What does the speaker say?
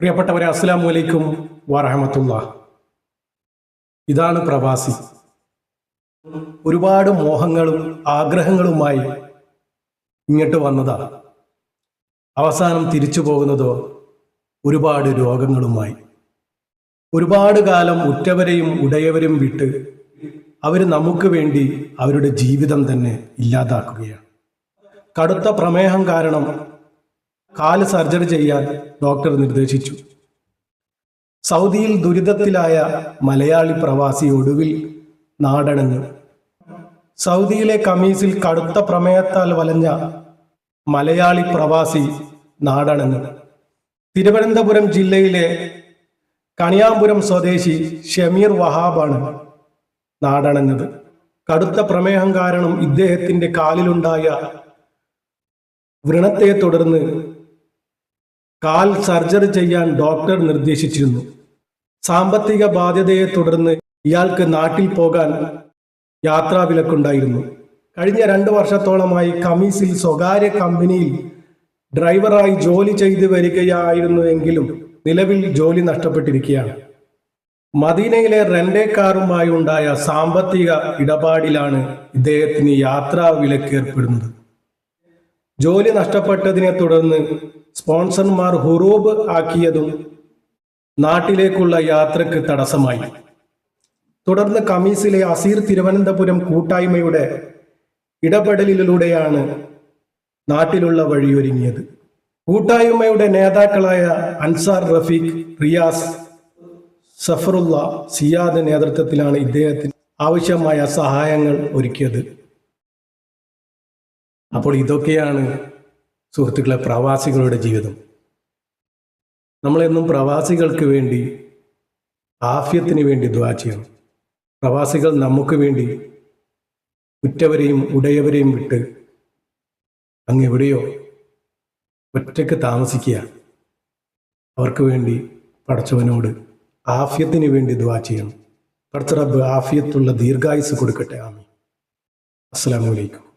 പ്രിയപ്പെട്ടവരെ അസ്സാം വലൈക്കും വറഹമത്തുള്ള ഇതാണ് പ്രവാസി. ഒരുപാട് മോഹങ്ങളും ആഗ്രഹങ്ങളുമായി ഇങ്ങോട്ട് വന്നതാണ് അവസാനം തിരിച്ചു പോകുന്നതോ ഒരുപാട് രോഗങ്ങളുമായി. ഒരുപാട് കാലം ഉറ്റവരെയും ഉടയവരും വിട്ട് അവർ നമുക്ക് വേണ്ടി അവരുടെ ജീവിതം തന്നെ ഇല്ലാതാക്കുകയാണ്. കടുത്ത പ്രമേഹം കാരണം കാൽ സർജറി ചെയ്യാൻ ഡോക്ടർ നിർദ്ദേശിച്ചു. സൗദിയിൽ ദുരിതത്തിലായ മലയാളി പ്രവാസി ഒടുവിൽ നാടണഞ്ഞു സൗദിയിലെ കമീസിൽ കടുത്ത പ്രമേയത്താൽ വലഞ്ഞ മലയാളി പ്രവാസി നാടണഞ്ഞു തിരുവനന്തപുരം ജില്ലയിലെ കണിയാമ്പുരം സ്വദേശി ഷമീർ വഹാബാണ് നാടണഞ്ഞത് കടുത്ത പ്രമേഹം കാരണം ഇദ്ദേഹത്തിന്റെ കാലിലുണ്ടായ വ്രണത്തെ തുടർന്ന് കാൽ സർജറി ചെയ്യാൻ ഡോക്ടർ നിർദ്ദേശിച്ചിരുന്നു. സാമ്പത്തിക ബാധ്യതയെ തുടർന്ന് ഇയാൾക്ക് നാട്ടിൽ പോകാൻ യാത്രാ വിലക്കുണ്ടായിരുന്നു. കഴിഞ്ഞ രണ്ട് വർഷത്തോളമായി കമീസിൽ സ്വകാര്യ കമ്പനിയിൽ ഡ്രൈവറായി ജോലി ചെയ്തു വരികയായിരുന്നുവെങ്കിലും നിലവിൽ ജോലി നഷ്ടപ്പെട്ടിരിക്കുകയാണ്. മദീനയിലെ റെന്റേ കാറുമായി ഉണ്ടായ സാമ്പത്തിക ഇടപാടിലാണ് ഇദ്ദേഹത്തിന് യാത്രാ വിലക്ക് ഏർപ്പെടുന്നത് ജോലി നഷ്ടപ്പെട്ടതിനെ തുടർന്ന് സ്പോൺസർമാർ ഹുറൂബ് ആക്കിയതും നാട്ടിലേക്കുള്ള യാത്രയ്ക്ക് തടസ്സമായി. തുടർന്ന് കമീസിലെ അസീർ തിരുവനന്തപുരം കൂട്ടായ്മയുടെ ഇടപെടലിലൂടെയാണ് നാട്ടിലുള്ള വഴിയൊരുങ്ങിയത്. കൂട്ടായ്മയുടെ നേതാക്കളായ അൻസാർ റഫീഖ് റിയാസ് സഫറുള്ള സിയാദ് നേതൃത്വത്തിലാണ് ഇദ്ദേഹത്തിന് ആവശ്യമായ സഹായങ്ങൾ ഒരുക്കിയത്. അപ്പോൾ ഇതൊക്കെയാണ് സുഹൃത്തുക്കളെ പ്രവാസികളുടെ ജീവിതം. നമ്മളെന്നും പ്രവാസികൾക്ക് വേണ്ടി ആഫ്യത്തിന് വേണ്ടി ദ്വാ ചെയ്യണം. പ്രവാസികൾ നമുക്ക് വേണ്ടി ഉറ്റവരെയും ഉടയവരെയും വിട്ട് അങ്ങ് എവിടെയോ ഒറ്റയ്ക്ക് താമസിക്കുക. അവർക്ക് വേണ്ടി പടച്ചവനോട് ആഫ്യത്തിന് വേണ്ടി ദ്വാ ചെയ്യണം. പടച്ച ആഫിയത്തുള്ള ദീർഘായുസ് കൊടുക്കട്ടെ. ആമി അസ്സാം അലൈക്കും.